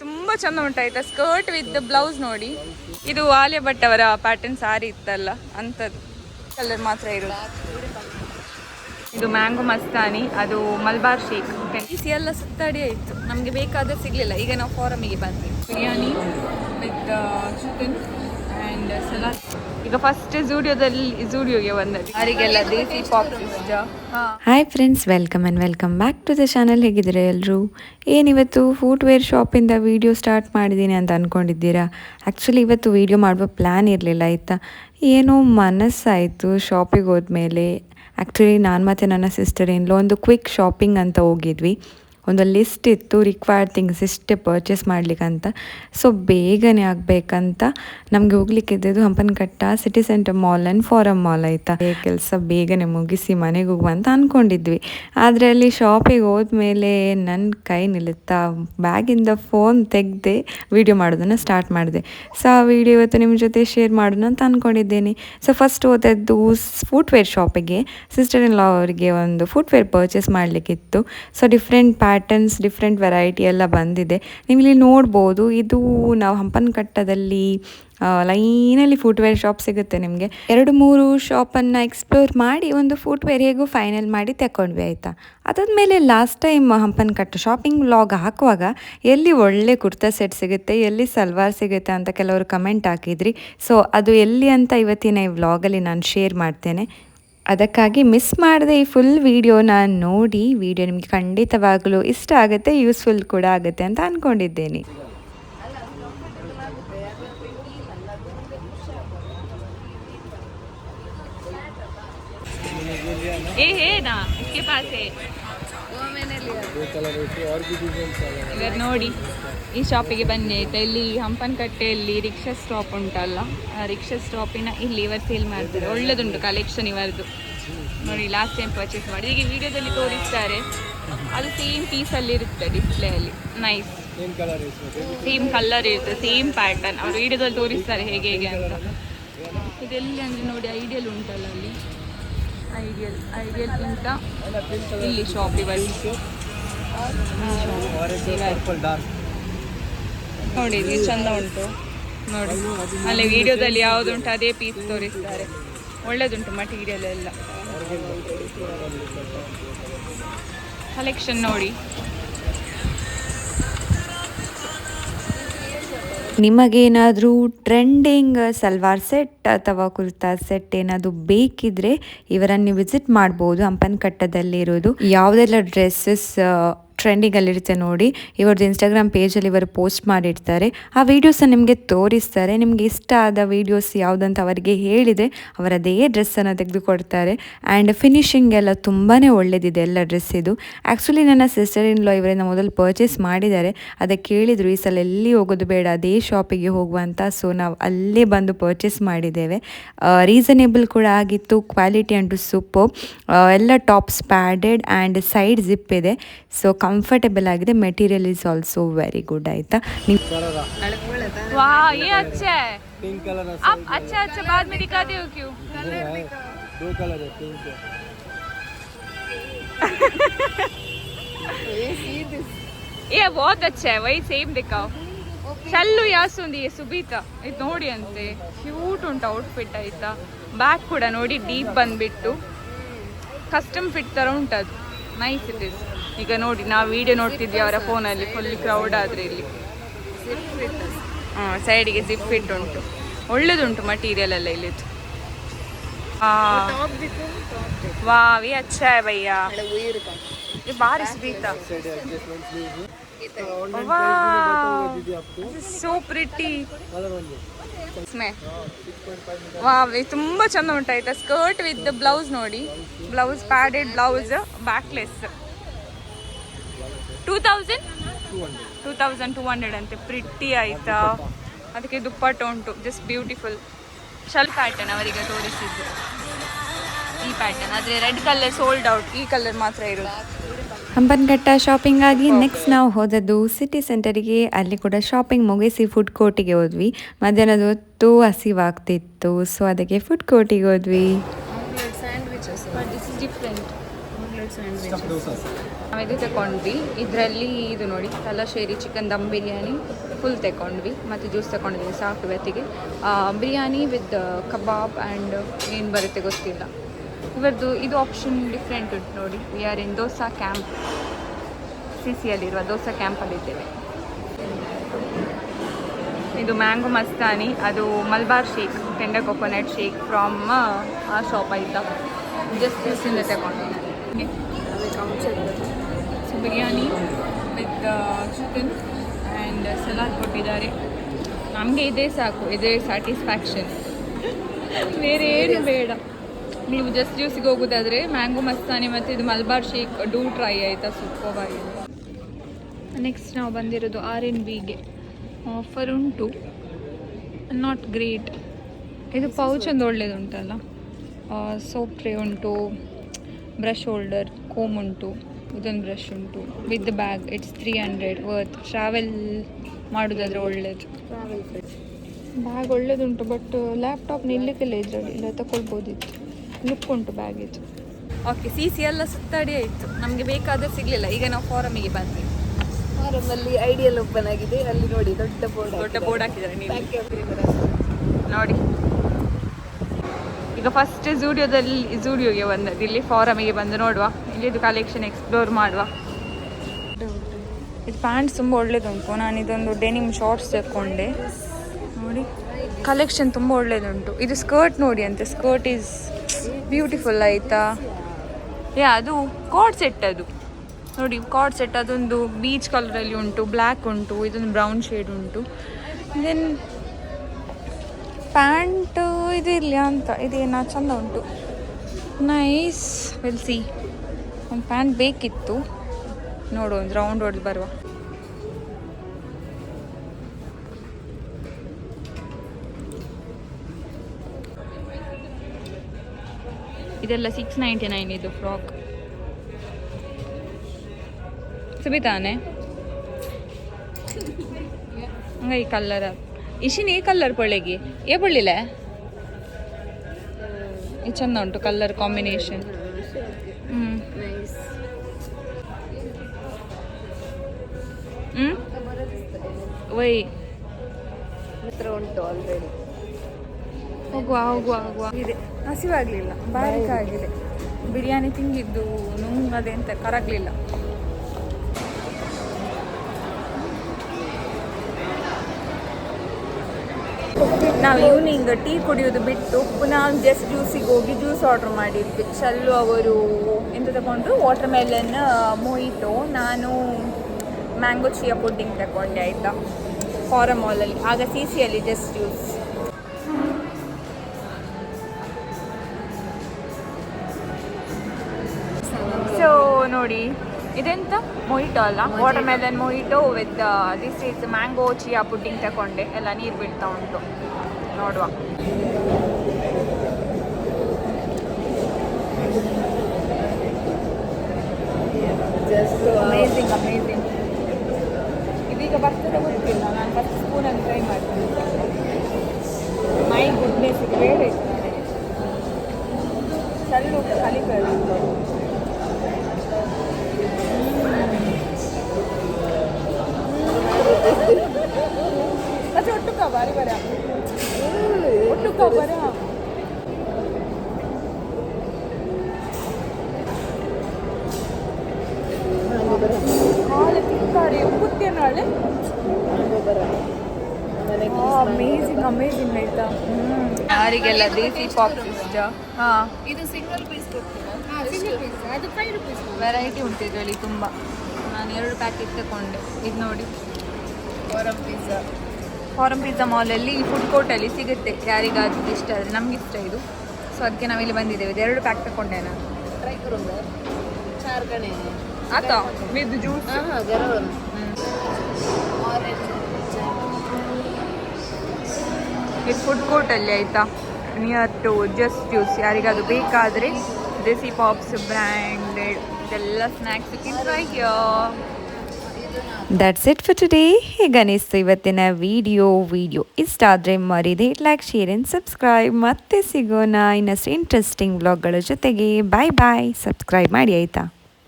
ತುಂಬಾ ಚಂದ ಉಂಟಾಯ್ತಾ? ಸ್ಕರ್ಟ್ ವಿತ್ ಬ್ಲೌಸ್ ನೋಡಿ. ಇದು ಆಲಿಯಾ ಭಟ್ ಅವರ ಪ್ಯಾಟರ್ನ್ ಸಾರಿ ಇತ್ತಲ್ಲ, ಅಂಥದ್ದು. ಕಲರ್ ಮಾತ್ರ ಇರೋದು. ಇದು ಮ್ಯಾಂಗೋ ಮಸ್ತಾನಿ ಅದು ಮಲ್ಬಾರ್ ಶೇಕ್. ಸಿ ಎಲ್ಲ ಸುತ್ತಾಡಿ ಆಯಿತು. ನಮಗೆ ಬೇಕಾದ ಸಿಗಲಿಲ್ಲ. ಈಗ ನಾವು ಫಾರಮಿಗೆ ಬಂದ್ವಿ. Biryani with chicken and salad ಈಗ ಫಸ್ಟ್ ಝೂಡಿಯೋದಲ್ಲಿ ಝೂಡಿಯೋಗೆ ಬಂದದ್ದು. ಅವರಿಗೆಲ್ಲ Desi Pop hi friends welcome and welcome back to the channel ಹೇಗಿದ್ದೀರಾ ಎಲ್ಲರೂ ಏನಿವತ್ತು ಫುಟ್ವೇರ್ ಶಾಪಿಂದ ವೀಡಿಯೋ ಸ್ಟಾರ್ಟ್ ಮಾಡಿದ್ದೀನಿ ಅಂತ ಅಂದ್ಕೊಂಡಿದ್ದೀರಾ ಆ್ಯಕ್ಚುಲಿ ಇವತ್ತು ವೀಡಿಯೋ ಮಾಡುವ ಪ್ಲ್ಯಾನ್ ಇರಲಿಲ್ಲ ಆಯಿತಾ? ಏನೋ ಮನಸ್ಸಾಯಿತು ಶಾಪಿಗೆ ಹೋದ್ಮೇಲೆ. ಆ್ಯಕ್ಚುಲಿ ನಾನು ಮತ್ತು ನನ್ನ ಸಿಸ್ಟರ್ ಇನ್ಲೋ ಒಂದು ಕ್ವಿಕ್ ಶಾಪಿಂಗ್ ಅಂತ ಹೋಗಿದ್ವಿ. ಒಂದು ಲಿಸ್ಟ್ ಇತ್ತು ರಿಕ್ವೈರ್ಡ್ ಥಿಂಗ್ಸ್ ಇಷ್ಟೇ ಪರ್ಚೇಸ್ ಮಾಡ್ಲಿಕ್ಕಂತ. ಸೊ ಬೇಗನೆ ಆಗಬೇಕಂತ ನಮಗೆ ಹೋಗ್ಲಿಕ್ಕೆ Hampankatta city centre mall and Forum mall ಆಯಿತಾ. ಕೆಲಸ ಬೇಗನೆ ಮುಗಿಸಿ ಮನೆಗೆ ಹೋಗುವ ಅಂತ ಅಂದ್ಕೊಂಡಿದ್ವಿ ಆದರೆ ಅಲ್ಲಿ ಶಾಪಿಗೆ ಹೋದ್ಮೇಲೆ ನನ್ನ ಕೈ ನಿಲ್ಲುತ್ತಾ ಬ್ಯಾಗಿಂದ ಫೋನ್ ತೆಗೆದೆ ವಿಡಿಯೋ ಮಾಡೋದನ್ನು ಸ್ಟಾರ್ಟ್ ಮಾಡಿದೆ. ಸೊ ಆ ವಿಡಿಯೋ ಇವತ್ತು ನಿಮ್ಮ ಜೊತೆ ಶೇರ್ ಮಾಡೋಣ ಅಂತ ಅಂದ್ಕೊಂಡಿದ್ದೇನೆ ಸೊ ಫಸ್ಟ್ ಓದದ್ದು ಫುಟ್ವೇರ್ ಶಾಪಿಗೆ ಸಿಸ್ಟರ್ ಇನ್ ಲಾ ಅವರಿಗೆ ಒಂದು footwear purchase ಮಾಡಲಿಕ್ಕಿತ್ತು. So different patterns different variety ಎಲ್ಲ ಬಂದಿದೆ. ನೀವು ಇಲ್ಲಿ ನೋಡ್ಬೋದು, ಇದು ನಾವು ಹಂಪನಕಟ್ಟದಲ್ಲಿ ಲೈನಲ್ಲಿ ಫುಟ್ವೇರ್ ಶಾಪ್ ಸಿಗುತ್ತೆ ನಿಮಗೆ. ಎರಡು ಮೂರು ಶಾಪನ್ನು ಎಕ್ಸ್ಪ್ಲೋರ್ ಮಾಡಿ, ಒಂದು ಫುಟ್ವೇರ್ ಹೇಗೂ ಫೈನಲ್ ಮಾಡಿ ತಗೊಂಡ್ವಿ ಆಯಿತಾ? ಅದಾದಮೇಲೆ last time Hampankatta shopping vlog ಹಾಕುವಾಗ, ಎಲ್ಲಿ ಒಳ್ಳೆ ಕುರ್ತಾ ಸೆಟ್ ಸಿಗುತ್ತೆ, ಎಲ್ಲಿ ಸಲ್ವಾರ್ ಸಿಗುತ್ತೆ ಅಂತ ಕೆಲವರು ಕಮೆಂಟ್ ಹಾಕಿದ್ರಿ. ಸೊ ಅದು ಎಲ್ಲಿ ಅಂತ ಇವತ್ತಿನ ಈ ವ್ಲಾಗಲ್ಲಿ ನಾನು ಶೇರ್ ಮಾಡ್ತೇನೆ. ಅದಕ್ಕಾಗಿ ಮಿಸ್ ಮಾಡದೆ ಈ ಫುಲ್ ವೀಡಿಯೋನ ನೋಡಿ ವಿಡಿಯೋ ನಿಮಗೆ ಖಂಡಿತವಾಗಲೂ ಇಷ್ಟ ಆಗುತ್ತೆ ಯೂಸ್ಫುಲ್ ಕೂಡ ಆಗುತ್ತೆ ಅಂತ ಅಂದ್ಕೊಂಡಿದ್ದೇನೆ ನೋಡಿ. ಈ ಶಾಪಿಗೆ ಬನ್ನಿ ಆಯ್ತಾ? ಇಲ್ಲಿ ಹಂಪನಕಟ್ಟೆಯಲ್ಲಿ ರಿಕ್ಷಾ ಸ್ಟಾಪ್ ಉಂಟಲ್ಲ ಆ ರಿಕ್ಷಾ ಸ್ಟಾಪಿನ ಇಲ್ಲಿ ಇವರು ಸೇಲ್ ಮಾಡ್ತಾರೆ. ಒಳ್ಳೆದುಂಟು ಕಲೆಕ್ಷನ್ ಇವರದು ನೋಡಿ ಲಾಸ್ಟ್ ಟೈಮ್ ಪರ್ಚೇಸ್ ಮಾಡಿ ಈಗ ವಿಡಿಯೋದಲ್ಲಿ ತೋರಿಸ್ತಾರೆ. ಅದು ಸೇಮ್ ಪೀಸಲ್ಲಿ ಇರುತ್ತೆ ಡಿಸ್ಪ್ಲೇ ಅಲ್ಲಿ. ನೈಸ್ ಸೇಮ್ ಕಲರ್ ಇರುತ್ತೆ. ಸೇಮ್ ಪ್ಯಾಟರ್ನ್ ಅವ್ರು ವಿಡಿಯೋದಲ್ಲಿ ತೋರಿಸ್ತಾರೆ ಹೇಗೆ ಹೇಗೆ ಅಂತ. ಇದೆಲ್ಲಿ ಅಂದರೆ ನೋಡಿ ಐಡಿಯಲ್ ಉಂಟಲ್ಲ ಅಲ್ಲಿ. ಐಡಿಯಲ್ ಐಡಿಯಲ್ ಅಂತ ಇಲ್ಲಿ ಶಾಪ್ ಇವತ್ತು ನೋಡಿ ಇದು ಚಂದ ಉಂಟು. ನೋಡಿ, ಅಲ್ಲಿ ವಿಡಿಯೋದಲ್ಲಿ ಯಾವುದುಂಟು ಅದೇ ಪೀಸ್ ತೋರಿಸ್ತಾರೆ. ಒಳ್ಳೇದುಂಟು ಮಟೀರಿಯಲ್ ಎಲ್ಲ ಕಲೆಕ್ಷನ್ ನೋಡಿ. ನಿಮಗೇನಾದರೂ ಟ್ರೆಂಡಿಂಗ್ ಸಲ್ವಾರ್ ಸೆಟ್ ಅಥವಾ ಕುರ್ತಾ ಸೆಟ್ ಏನಾದರೂ ಬೇಕಿದ್ರೆ ಇವರನ್ನು ವಿಸಿಟ್ ಮಾಡ್ಬೋದು. ಹಂಪನಕಟ್ಟದಲ್ಲಿರೋದು ಯಾವುದೆಲ್ಲ ಡ್ರೆಸ್ಸಸ್ ಟ್ರೆಂಡಿಂಗಲ್ಲಿರುತ್ತೆ ನೋಡಿ. ಇವ್ರದ್ದು ಇನ್ಸ್ಟಾಗ್ರಾಮ್ ಪೇಜಲ್ಲಿ ಇವರು ಪೋಸ್ಟ್ ಮಾಡಿರ್ತಾರೆ. ಆ ವೀಡಿಯೋಸನ್ನು ನಿಮಗೆ ತೋರಿಸ್ತಾರೆ. ನಿಮಗೆ ಇಷ್ಟ ಆದ ವೀಡಿಯೋಸ್ ಯಾವುದಂತ ಅವರಿಗೆ ಹೇಳಿದೆ ಅವರ ಅದೇ ಡ್ರೆಸ್ಸನ್ನು ತೆಗೆದುಕೊಡ್ತಾರೆ. ಆ್ಯಂಡ್ ಫಿನಿಷಿಂಗ್ ಎಲ್ಲ ತುಂಬಾ ಒಳ್ಳೆಯದಿದೆ ಎಲ್ಲ ಡ್ರೆಸ್ ಇದು. ಆ್ಯಕ್ಚುಲಿ ನನ್ನ ಸಿಸ್ಟರ್ ಇನ್ ಲಾ ಇವರಿಂದ ಮೊದಲು ಪರ್ಚೇಸ್ ಮಾಡಿದ್ದಾರೆ. ಅದಕ್ಕೆ ಕೇಳಿದರು, ಈ ಸಲ ಎಲ್ಲಿ ಹೋಗೋದು ಬೇಡ, ಅದೇ ಶಾಪಿಗೆ ಹೋಗುವಂತ ಸೊ ನಾವು ಅಲ್ಲೇ ಬಂದು ಪರ್ಚೇಸ್ ಮಾಡಿದ್ದೇವೆ. ರೀಸನೇಬಲ್ ಕೂಡ ಆಗಿತ್ತು ಕ್ವಾಲಿಟಿ ಅಂಟು ಸೂಪರ್ ಎಲ್ಲ tops padded and side zip ಇದೆ. ಸೊ ಕಂಫರ್ಟೇಬಲ್ ಆಗಿದೆ material is also very good ಆಯಿತಾ ನೀವು वाह ये अच्छा है पिंक कलर है आप अच्छा अच्छा बाद में दिखाते हो क्यों है दो कलर है पिंक है ये बहुत अच्छा है वही ಸೇಮ್ ದಿಕ್ಕಾವ್ ಚಲ್ಲು ಯಾಸುಂದಿ ಸುಬೀತಾ ಇದು ನೋಡಿ ಅಂತೆ ಕ್ಯೂಟ್ ಉಂಟು ಔಟ್ಫಿಟ್ ಆಯ್ತಾ ಬ್ಯಾಕ್ ಕೂಡ ನೋಡಿ ಡೀಪ್ ಬಂದ್ಬಿಟ್ಟು ಕಸ್ಟಮ್ ಫಿಟ್ ಥರ ಉಂಟದು ನೈಸ್ ಇಟ್ ಇಸ್ ಈಗ ನೋಡಿ, ನಾವು ವಿಡಿಯೋ ನೋಡ್ತಿದ್ವಿ ಅವರ ಫೋನಲ್ಲಿ ಫುಲ್ ಕ್ರೌಡ್ ಆದರೆ ಇಲ್ಲಿ. ಹಾಂ ಸೈಡಿಗೆ ಜಿಪ್ ಫಿಟ್ ಉಂಟು. ಒಳ್ಳೇದುಂಟು ಮಟೀರಿಯಲ್ ಎಲ್ಲ ಇಲ್ಲಿದ್ದು. ವಾ ವಿ ಭಯ್ಯ. ಭಾರಿ ಸ್ಪೀತ ಸೋ ತುಂಬ ಚಂದ ಉಂಟಾಯ್ತಾ? ಸ್ಕರ್ಟ್ ವಿತ್ ಬ್ಲೌಸ್ ನೋಡಿ. Blouse padded blouse backless two thousand two thousand two hundred ಅಂತೆ ಪ್ರಿಟ್ಟಿ ಆಯಿತಾ? ಅದಕ್ಕೆ ದುಪ್ಪಟ್ಟು ಉಂಟು ಜಸ್ಟ್ ಬ್ಯೂಟಿಫುಲ್ ಶಲ್ ಪ್ಯಾಟರ್ನ್ ಅವರಿಗೆ ತೋರಿಸಿದ್ದು. ಈ ಪ್ಯಾಟರ್ನ್ ಆದರೆ ರೆಡ್ ಕಲರ್ ಸೋಲ್ಡ್ ಔಟ್ ಈ ಕಲರ್ ಮಾತ್ರ ಇರೋದು. ಹಂಪನಘಟ್ಟ ಶಾಪಿಂಗ್ ಆಗಿ ನೆಕ್ಸ್ಟ್ ನಾವು ಹೋದದ್ದು ಸಿಟಿ ಸೆಂಟರಿಗೆ ಅಲ್ಲಿ ಕೂಡ ಶಾಪಿಂಗ್ ಮುಗಿಸಿ ಫುಡ್ ಕೋರ್ಟಿಗೆ ಹೋದ್ವಿ. ಮಧ್ಯಾಹ್ನದ ಹೊತ್ತು ಹಸಿವಾಗ್ತಿತ್ತು ಸೊ ಅದಕ್ಕೆ ಫುಡ್ ಕೋರ್ಟಿಗೆ ಹೋದ್ವಿ. ನಾವು ಇದು ತಗೊಂಡ್ವಿ ಇದರಲ್ಲಿ ಇದು ನೋಡಿ, ತಲಶೇರಿ ಚಿಕನ್ ದಮ್ ಬಿರಿಯಾನಿ ಫುಲ್ ತಗೊಂಡ್ವಿ ಮತ್ತು ಜ್ಯೂಸ್ ತಗೊಂಡಿದ್ವಿ ಸಾಕು ಇವತ್ತಿಗೆ. ಬಿರಿಯಾನಿ ವಿತ್ ಕಬಾಬ್ ಆ್ಯಂಡ್ ಏನು ಬರುತ್ತೆ ಗೊತ್ತಿಲ್ಲ. ಇವರದ್ದು ಇದು ಆಪ್ಷನ್ ಡಿಫ್ರೆಂಟ್ ಉಂಟು ನೋಡಿ. We are in Dosa camp C ಸಿಯಲ್ಲಿರುವ dosa ಕ್ಯಾಂಪಲ್ಲಿದ್ದೇವೆ ಇದು ಮ್ಯಾಂಗೋ ಮಸ್ತಾನಿ ಅದು Malabar shake tender coconut shake from ಆ ಶಾಪ್ ಆಯಿತಾ ಜಸ್ಟ್ ದಿವಸದಿಂದ ತಗೊಂಡು so biryani with chicken and salad ಕೊಟ್ಟಿದ್ದಾರೆ. ನಮಗೆ ಇದೇ ಸಾಕು ಇದೇ ಸ್ಯಾಟಿಸ್ಫ್ಯಾಕ್ಷನ್ ಬೇರೆ ಏನು ಬೇಡ. ನೀವು ಜಸ್ಟ್ ಜ್ಯೂಸಿಗೆ ಹೋಗೋದಾದರೆ ಮ್ಯಾಂಗೋ ಮಸ್ತಾನಿ ಮತ್ತು ಇದು ಮಲ್ಬಾರ್ ಶೇಕ್ ಡೂ ಟ್ರೈ ಆಯಿತಾ ಸೂಪರ್ ಆಗಿದೆ ನೆಕ್ಸ್ಟ್ ನಾವು ಬಂದಿರೋದು ಆರ್ ಎನ್ ಬಿಗೆ ಆಫರ್ ಉಂಟು. ನಾಟ್ ಗ್ರೇಟ್ ಇದು ಪೌಚ್ ಒಂದು ಒಳ್ಳೇದುಂಟಲ್ಲ. ಸೋಪ್ ಟ್ರೇ ಉಂಟು ಬ್ರಷ್ ಹೋಲ್ಡರ್ ಕೋಮ್ ಉಂಟು. ಇದೊಂದು ಬ್ರಷ್ ಉಂಟು. With bag it's three hundred worth travel ಮಾಡೋದಾದ್ರೆ ಒಳ್ಳೇದು. ಬ್ಯಾಗ್ ಒಳ್ಳೇದುಂಟು ಬಟ್ ಲ್ಯಾಪ್ಟಾಪ್ ನಿಲ್ಲಕ್ಕೆಲ್ಲ ಇದರಲ್ಲಿ ಇಲ್ಲ ತಗೊಳ್ಬೋದಿತ್ತು ಲುಕ್ ಉಂಟು ಬ್ಯಾಗ್ ಇದು ಓಕೆ ಸಿ ಸಿ ಎಲ್ಲ ಸುತ್ತಾಡಿ ಆಯಿತು. ನಮಗೆ ಬೇಕಾದ್ರೆ ಸಿಗಲಿಲ್ಲ. ಈಗ ನಾವು ಫಾರಮಿಗೆ ಬಂದ್ವಿ. ಫಾರಮಲ್ಲಿ ಐಡಿಯಲ್ ಓಪನ್ ಆಗಿದೆ. ಅಲ್ಲಿ ನೋಡಿ ದೊಡ್ಡ ಬೋರ್ಡ್ ದೊಡ್ಡ ಬೋರ್ಡ್ ಹಾಕಿದ್ದಾರೆ ನೀವು. ನೋಡಿ. ಈಗ ಫಸ್ಟ್ ಝೂಡಿಯೋದಲ್ಲಿ ಜೂಡಿಯೋಗೆ ಬಂದದ್ದು ಇಲ್ಲಿ ಫಾರಮಿಗೆ ಬಂದು ನೋಡುವ. ಇಲ್ಲಿದು ಕಲೆಕ್ಷನ್ ಎಕ್ಸ್ಪ್ಲೋರ್ ಮಾಡುವ. ಇದು ಪ್ಯಾಂಟ್ ತುಂಬ ಒಳ್ಳೆಯದುಂಟು ನಾನು ಇದೊಂದು ಡೆನಿಮ್ ಶಾರ್ಟ್ಸ್ ತಗೊಂಡೆ ನೋಡಿ ಕಲೆಕ್ಷನ್ ತುಂಬ ಒಳ್ಳೆಯದುಂಟು ಇದು ಸ್ಕರ್ಟ್ ನೋಡಿ ಅಂತೆ. ಸ್ಕರ್ಟ್ ಈಸ್ ಬ್ಯೂಟಿಫುಲ್ ಆಯಿತಾ? ಯಾ ಅದು ಕಾರ್ಡ್ ಸೆಟ್ ಅದು. ನೋಡಿ ಕಾರ್ಡ್ ಸೆಟ್ ಅದೊಂದು ಬೀಚ್ ಕಲರಲ್ಲಿ ಉಂಟು ಬ್ಲ್ಯಾಕ್ ಉಂಟು ಇದೊಂದು ಬ್ರೌನ್ ಶೇಡ್ ಉಂಟು. ದೆನ್ ಪ್ಯಾಂಟ್ ಇದು ಇರಲಿ ಅಂತ. ಇದೇನಾ ಚಂದ ಉಂಟು. ನೈಸ್ ವಿಲ್ ಸಿ ಒಂದು ಪ್ಯಾನ್ ಬೇಕಿತ್ತು. ನೋಡು, ಒಂದು ರೌಂಡ್ ಹೊಡೆದು ಬರುವ. ಇದೆಲ್ಲ ಸಿಕ್ಸ್ ನೈಂಟಿ ನೈನ್ ಇದು ಫ್ರಾಕ್ ಸುಬಿತಾನೆ ಹಂಗ ಈ ಕಲ್ಲರ ಇಶಿನ್, ಈ ಕಲ್ಲರ್ ಪೊಳ್ಳೆಗಿ ಏ ಪೊಳ್ಳಿಲ್ಲ ಈ ಚಂದ ಉಂಟು ಕಲ್ಲರ್ ಕಾಂಬಿನೇಷನ್ ವೈ ಹತ್ರ ಉಂಟು ಆಲ್ರೆಡಿ ಹೋಗುವ ಹೋಗುವ ಹೋಗುವ. ಇದೆ. ಹಸಿವಾಗಲಿಲ್ಲ ಬಾರಿಕ ಆಗಿದೆ. ಬಿರಿಯಾನಿ ತಿಂದಿದ್ದು ನುಂಗದೆ ಅಂತ ಕರಗಲಿಲ್ಲ. ನಾವು ಈವ್ನಿಂಗ್ ಟೀ ಕುಡಿಯೋದು ಬಿಟ್ಟು ಪುನಃ ಜಸ್ಟ್ ಜ್ಯೂಸಿಗೆ ಹೋಗಿ ಜ್ಯೂಸ್ ಆರ್ಡರ್ ಮಾಡಿದ್ವಿ. ಚಲ್ಲು ಅವರು ಎಂತ ತಗೊಂಡ್ರು? ವಾಟರ್ ಮೆಲನ್ ಮೊಯಿಟೋ ನಾನು ಮ್ಯಾಂಗೋ ಚಿಯಾ ಪುಡ್ಡಿಂಗ್ ತಗೊಂಡೆ ಆಯಿತಾ? ಫಾರಮ್ ಮಾಲಲ್ಲಿ ಆಗ ಸಿ ಸಿಯಲ್ಲಿ ಜಸ್ಟ್ ಯೂಸ್ ಸೊ ನೋಡಿ ಇದೆಂತ? ಮೊಹಿಟೋ ಅಲ್ಲ? Watermelon mojito with this is mango chia pudding ತಗೊಂಡೆ ಎಲ್ಲ ನೀರು ಬೀಳ್ತಾ ಉಂಟು. ನೋಡುವ ಜಸ್ಟ್ ಅಮೇಝಿಂಗ್ ಅಮೇಝಿಂಗ್ ಇದೀಗ ಬರ್ತದೆ ಗೊತ್ತಿಲ್ಲ ನಾನು ಫಸ್ಟ್ ಸ್ಪೂನಲ್ಲಿ ಟ್ರೈ ಮಾಡ್ತೀನಿ ಮೈ ಗುಡ್ನೆಸ್ ಬೇಡ ಇತ್ತು ನನಗೆ ಚಲ್ಲು ಕಲಿಬೇಡ ಅದು ಒಟ್ಟುಕ ಬಾರಿ ಬರ ಒಟ್ಟುಕ ಬರ ಹಾಲು ತಿಕ್ಕಾರೆ ಉಪ್ಪುತ್ತೆ ನಾಳೆ ಅಮೇಜಿಂಗ್ ಅಮೇಜಿಂಗ್ ಆಯ್ತಾ? ಯಾರಿಗೆಲ್ಲ ದೇಸಿ ಪಾಪ್ಸ್ ಇಷ್ಟ? ಹಾ. ಇದು ಸಿಂಗಲ್ ಪೀಸ್ ಅದು ಫೈವ್ ರುಪೀಸ್ ವೆರೈಟಿ ಉಂಟು ಇದರಲ್ಲಿ ತುಂಬ. ನಾನು ಎರಡು ಪ್ಯಾಕೆಟ್ ತಗೊಂಡೆ ಇದು ನೋಡಿ. ಫಾರಮ್ ಪಿಜ್ಜಾ ಫಾರಮ್ ಪಿಜ್ಜಾ ಮಾಲಲ್ಲಿ ಫುಡ್ ಕೋರ್ಟಲ್ಲಿ ಸಿಗುತ್ತೆ. ಯಾರಿಗಾದ್ರೂ ಇಷ್ಟ ಆದರೆ ನಮ್ಗೆ ಇಷ್ಟ ಇದು. ಸೊ ಅದಕ್ಕೆ ನಾವಿಲ್ಲಿ ಬಂದಿದ್ದೇವೆ. ಇದು ಎರಡು ಪ್ಯಾಕ್ ತಗೊಂಡೆ ನಾನು. ಟ್ರೈ ಕರೋದು ಚಾರ್ ಗಣೆ ಆತ ವಿತ್ ಜ್ಯೂಸ್ ಗರಮ್ ಆರೆಂಜ್ ಇದು ಫುಡ್ ಕೋರ್ಟಲ್ಲಿ ಆಯಿತಾ? ನಿಯರ್ ಟು ಜಸ್ಟ್ ಜ್ಯೂಸ್ ಯಾರಿಗಾದ್ರು ಬೇಕಾದರೆ ದೇಸಿ ಪಾಪ್ಸ್ ಬ್ರ್ಯಾಂಡೆಡ್ ಇದೆಲ್ಲ snacks try that's it for today ಹೇಗೆ ಅನಿಸ್ತು ಇವತ್ತಿನ ವಿಡಿಯೋ ವಿಡಿಯೋ ಇಷ್ಟ ಆದರೆ ಮರಿದೆ ಲೈಕ್ ಶೇರ್ ಆ್ಯಂಡ್ ಸಬ್ಸ್ಕ್ರೈಬ್ ಮತ್ತೆ ಸಿಗೋಣ ಇನ್ನಷ್ಟು ಇಂಟ್ರೆಸ್ಟಿಂಗ್ ವ್ಲಾಗ್ಗಳ ಜೊತೆಗೆ. ಬಾಯ್ ಬಾಯ್ ಸಬ್ಸ್ಕ್ರೈಬ್ ಮಾಡಿ, ಆಯಿತಾ?